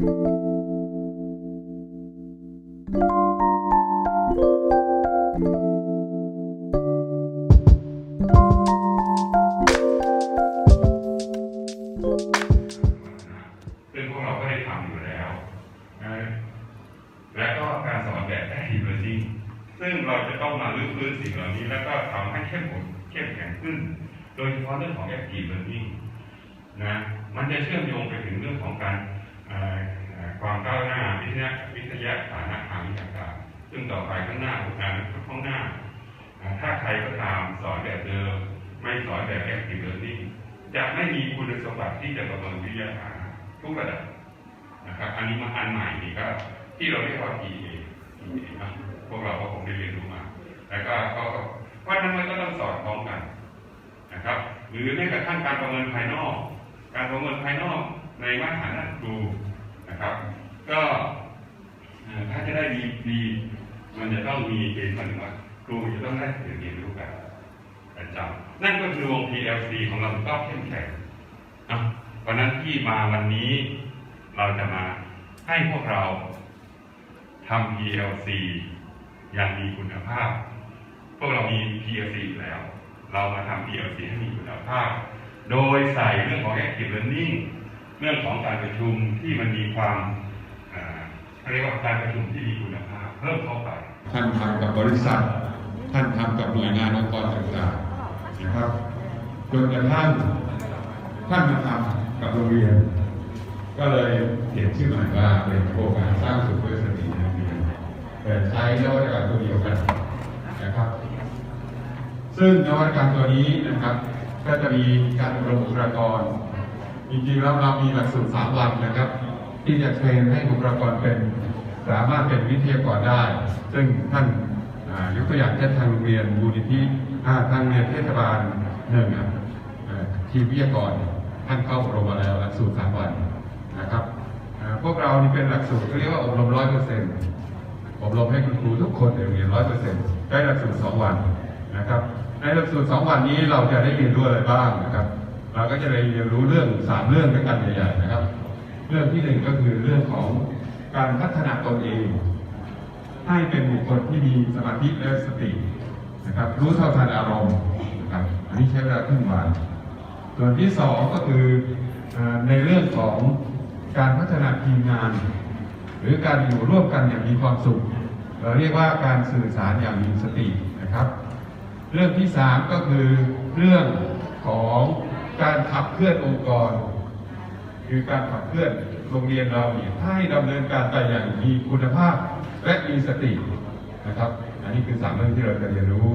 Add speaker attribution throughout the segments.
Speaker 1: ซึ่งพวกเราก็ได้ทำอยู่แล้วนะและก็การสอนแบบ active learning ซึ่งเราจะต้องมาลื้อฟื้นสิ่งเหล่านี้ แล้วก็ทำให้เข้มข้นเข้มแข็งขึ้น โดยเฉพาะเรื่องของ active learning นะ มันจะเชื่อมโยงไปถึงเรื่องของการ ความก้าวหน้าวิทยาวิทยาฐานะทางวิชาการซึ่งต่อไปข้างหน้าโอกาสข้างหน้า ถ้าใครก็ตามสอนแบบเดิม ไม่สอนแบบ active learning จะไม่มีคุณสมบัติที่จะประเมินวิทยาฐานะทุกระดับนะครับอันนี้มาอันใหม่นี่ก็ที่เราเรียกว่า PA PA นะพวกเราก็คงได้เรียนรู้มา แล้วก็ก็ก็เพราะนั้นมันก็ต้องสอดคล้องกันนะครับ หรือแม้กระทั่งการประเมินภายนอก การประเมินภายนอก ในมาตรฐานครูนะครับ ก็ถ้าจะได้ดีดีมันจะต้องมีเกณฑ์มันว่าครูจะต้องได้เรียนรู้กันประจำนั่นก็คือวง PLC ของเราก็เข้มแข็งนะเพราะนั้นที่มาวันนี้เราจะมาให้พวกเราทำ PLC อย่างมีคุณภาพ พวกเรามี PLC อยู่แล้ว เรามาทำ PLC ให้มีคุณภาพ โดยใส่เรื่องของ Active Learning เรื่องของการประชุมที่มันมีความเอ่อเขาเรียกว่าการประชุมที่มีคุณภาพเพิ่มเข้าไป
Speaker 2: ท่านทำกับบริษัท ท่านทำกับหน่วยงานองค์กรต่างๆนะครับจนกระทั่งท่านมาทำกับโรงเรียน ก็เลยเปลี่ยนชื่อใหม่ว่าเป็นโครงการสร้างสุขเพื่อสตรีในโรงเรียนแต่ใช้นวัตกรรมตัวเดียวกันนะครับ ซึ่งนวัตกรรมตัวนี้นะครับ ก็จะมีการอบรมบุคลากร จริงๆแล้วเรามีหลักสูตรสามวันนะครับ ที่จะเทรนให้บุคลากรเป็นสามารถเป็นวิทยากรได้ ซึ่งท่านยกตัวอย่างเช่นทางโรงเรียนบูนิธิอ่ทางเรียนเทศบาลหนึ่งทีมวิทยากรท่านเข้าอบรมมาแล้วหลักสูตรสามวันนะครับพวกเรานี่เป็นหลักสูตรเขาเรียกว่าอบรมร้อยเปอร์เซ็นต์อบรมให้คุณครูทุกคนในโรงเรียนร้อยเปอร์เซ็นต์ได้หลักสูตรสองวันนะครับในหลักสูตรสองวันนี้เราจะได้เรียนรู้อะไรบ้างนะครับ เราก็จะได้เรียนรู้เรื่องสามเรื่องด้วยกันใหญ่ๆนะครับ เรื่องที่หนึ่งก็คือเรื่องของการพัฒนาตนเอง ให้เป็นบุคคลที่มีสมาธิและสตินะครับ รู้เท่าทันอารมณ์นะครับอันนี้ใช้เวลาครึ่งวันส่วนที่สองก็คือเอ่อในเรื่องของการพัฒนาทีมงาน หรือการอยู่ร่วมกันอย่างมีความสุข เราเรียกว่าการสื่อสารอย่างมีสตินะครับ เรื่องที่สามก็คือเรื่องของ การขับเคลื่อนองค์กร คือการขับเคลื่อนโรงเรียนเราเนี่ยให้ดำเนินการไปอย่างมีคุณภาพและมีสตินะครับ อันนี้คือสามเรื่องที่เราจะเรียนรู้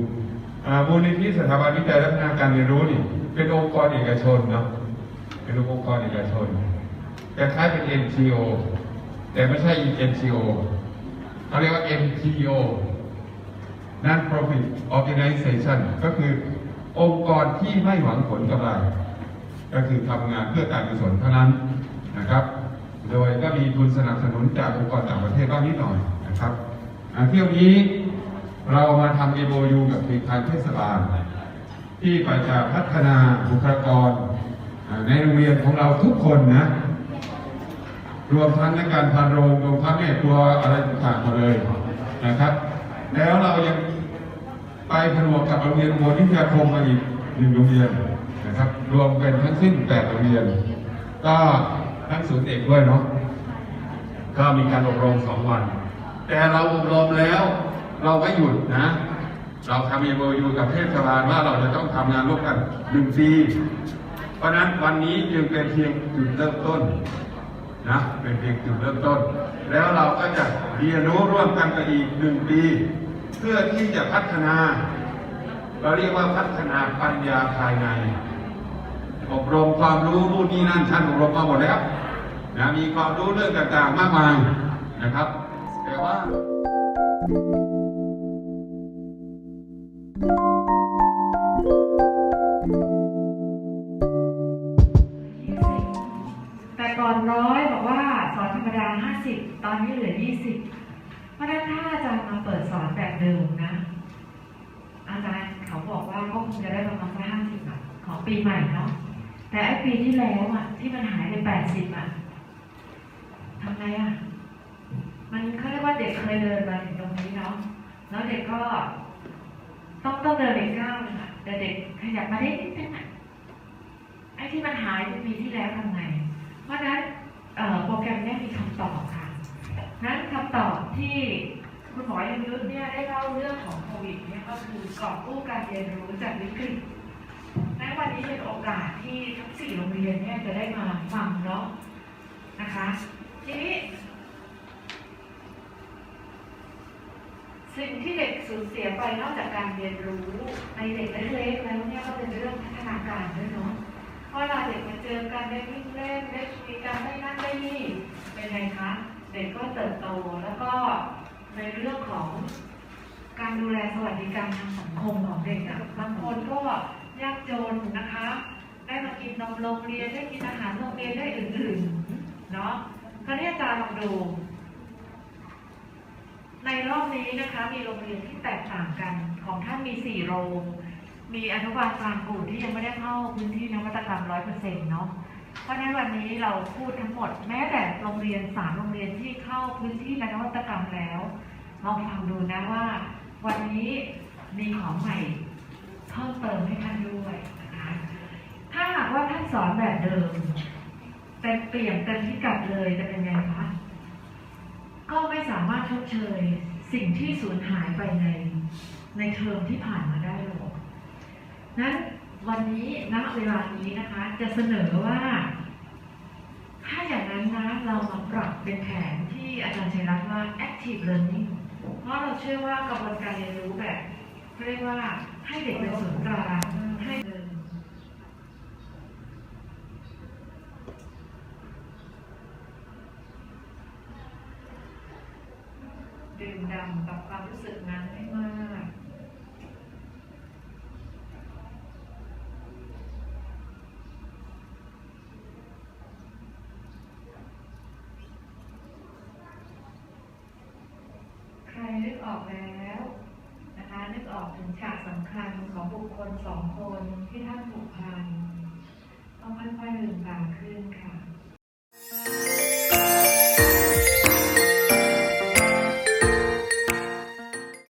Speaker 2: อามูลนิธิสถาบันวิจัยและพัฒนาการเรียนรู้นี่เป็นองค์กรเอกชนเนาะเป็นองค์กรเอกชนแต่คล้ายเป็น NGO แต่ไม่ใช่ NGO เขาเรียกว่า NPO Non-profit Organization ก็คือองค์กรที่ไม่หวังผลกำไร ก็คือทำงานเพื่อการกุศลเท่านั้นนะครับ โดยก็มีทุนสนับสนุนจากองค์กรต่างประเทศบ้างนิดหน่อยนะครับเที่ยวนี้เรามาทำ MOU กับธนาคารเทศบาลที่ไปจะพัฒนาบุคลากร ในโรงเรียนของเราทุกคนนะ รวมทั้งในการพันโรงรวมทั้งแม่ครัวอะไรต่างๆมดเลยนะครับ แล้วเรายังไปผนวกกับโรงเรียนบลวิทยาคมมาอีกหนึ่งโรงเรียน นะครับ รวมเป็นทั้งสิ้นแปดโรงเรียน ก็ทั้งศูนย์เอกด้วยเนาะก็มีการอบรมสองวัน แต่เราอบรมแล้วเราไม่หยุดนะ เราทำเอโอยู่กับเทศบาลว่าเราจะต้องทำงานร่วมกันหนึ่งปีเพราะฉะนั้นวันนี้จึงเป็นเพียงจุดเริ่มต้นนะเป็นเพียงจุดเริ่มต้น แล้วเราก็จะเรียนรู้ร่วมกันไปอีกหนึ่งปี เพื่อที่จะพัฒนา เราเรียกว่าพัฒนาปัญญาภายใน อบรมความรู้นู่นนี่นั่นท่านอบรมมาหมดแล้วนะมีความรู้เรื่องต่างๆมากมายนะครับ แต่ว่า
Speaker 3: แต่ก่อนร้อยบอกว่าสอนธรรมดาห้าสิบตอนนี้เหลือยี่สิบเพราะฉะนั้นถ้าอาจารย์มาเปิดสอนแบบเดิมนะ อาจารย์เขาบอกว่าก็คงจะได้ประมาณสักห้าสิบของปีใหม่เนาะ แต่ไอ้ปีที่แล้วอะที่มันหายไปแปดสิบอะทำไงอะ มันเขาเรียกว่าเด็กเคยเดินมาถึงตรงนี้เนาะแล้วเด็กก็ ต้องต้องเดินอีกก้าวหนึงอะแต่เด็กขยับมาได้นิดนึงอะไอ้ที่มันหายไปปีที่แล้วทำไง เพราะนั้นโปรแกรมเนี้มีคำตอบค่ะนั้นคำตอบที่คุณหมอยงยุทธเนี่ยได้เล่าเรื่องของโควิดเนี่ยก็คือกอบกู้การเรียนรู้จากวิกฤต วันนี้เป็นโอกาสที่ทั้งสี่โรงเรียนเนี่ยจะได้มาฟังเนาะนะคะทีนี้สิ่งที่เด็กสูญเสียไปนอกจากการเรียนรู้ในเด็กเล็กๆแล้วเนี่ยก็เป็นเรื่องพัฒนาการด้วยเนาะเพราะเวลาเด็กมาเจอกันได้วิ่งเล่นได้คุยกันได้นั่นได้นี่เป็นไงคะเด็กก็เติบโตแล้วก็ในเรื่องของการดูแลสวัสดิการทางสังคมของเด็กอะบางคนก็ ยากจนนะคะ ได้มากินนมโรงเรียนได้กินอาหารโรงเรียนได้อื่นๆเนาะคราวนี้อาจารย์ลองดู ในรอบนี้นะคะ มีโรงเรียนที่แตกต่างกัน ของท่านมีสี่โรง มีอนุบาลกลางกู่ที่ยังไม่ได้เข้าพื้นที่นวัตกรรมร้อยเปอร์เซ็นต์เนาะเพราะฉะนั้นวันนี้เราพูดทั้งหมดแม้แต่โรงเรียนสามโรงเรียนที่เข้าพื้นที่นวัตกรรมแล้วลองฟังดูนะว่า วันนี้มีของใหม่ เพิ่มเติมให้ท่านด้วยนะคะถ้าหากว่าท่านสอนแบบเดิมเต็มเปี่ยมเต็มพิกัดเลยจะเป็นไงคะก็ไม่สามารถชดเชยสิ่งที่สูญหายไปในในเทอมที่ผ่านมาได้หรอกนั้นวันนี้ณเวลานี้นะคะ จะเสนอว่า ถ้าอย่างนั้นนะเรามาปรับเป็นแผนที่อาจารย์ชัยรัตน์ว่า active learning เพราะเราเชื่อว่ากระบวนการเรียนรู้แบบเขาเรียกว่า ให้เด็กเป็นศูนย์กลางให้เดินดื่มด่ำกับความรู้สึกนั้น ตออถึงฉากสำคัญของบุคคลสองคนที่ท่านผูกพันต้องค่อยๆลื่มตาขึ้นค่ะ